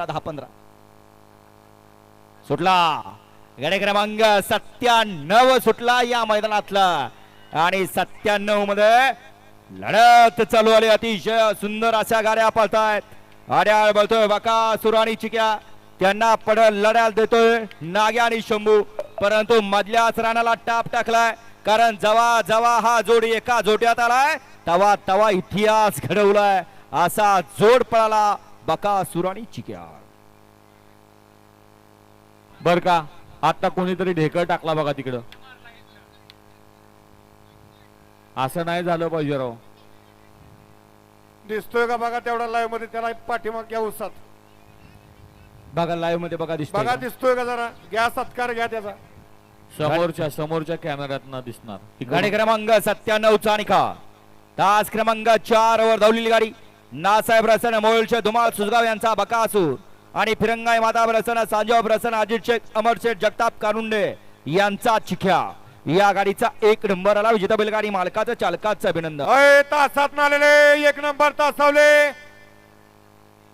सतरा दहा पंधरा. सुटला. गडे क्रमांक सत्त्याण्णव सुटला या मैदानातला. आणि सत्त्याण्णवमध्ये लढत चालू आली. अतिशय सुंदर अशा गाड्या पळतायत. आड्याळ बळतोय बका सुरू आणि चिक्या. त्यांना पडल लढ्याला देतोय नाग्या आणि शंभू. परंतु मधल्याच राणाला टाप टाकलाय. कारण जवा जवा हा जोड एका जोड्यात आलाय तवा तवा इतिहास घडवलाय. असा जोड पळाला. बका आणि चिक्या. बर का आता कोणीतरी ढेकळ टाकला बघा तिकडं. असं नाही झालं पाहिजे राव दिसतोय का बघा तेवढा लाईव्हमध्ये त्याला पाठीमाग घ्या उसात. बघा लाईव्हमध्ये बघा दिसतोय बघा का? दिसतोय का जरा? घ्या सत्कार घ्या त्याचा. समोरच्या समोरच्या कॅमेऱ्यात दिसणार. गाडी क्रमांक सत्त्याण्णव चा निकाल तास क्रमांक चार वर धावलेली गाडी. नासाहेब रसन मोळचे धुमाल सुजगाव यांचा बकासूर. आणि फिरंगाई माता रसन सांजाव रसन अजित शेख अमर शेठ जगताप कानुंडे यांचा चिख्या. या गाडीचा एक नंबर आला. विजेता बैलगाडी मालकाचं चालकाचं अभिनंदन. तासात आलेले एक नंबर तासावले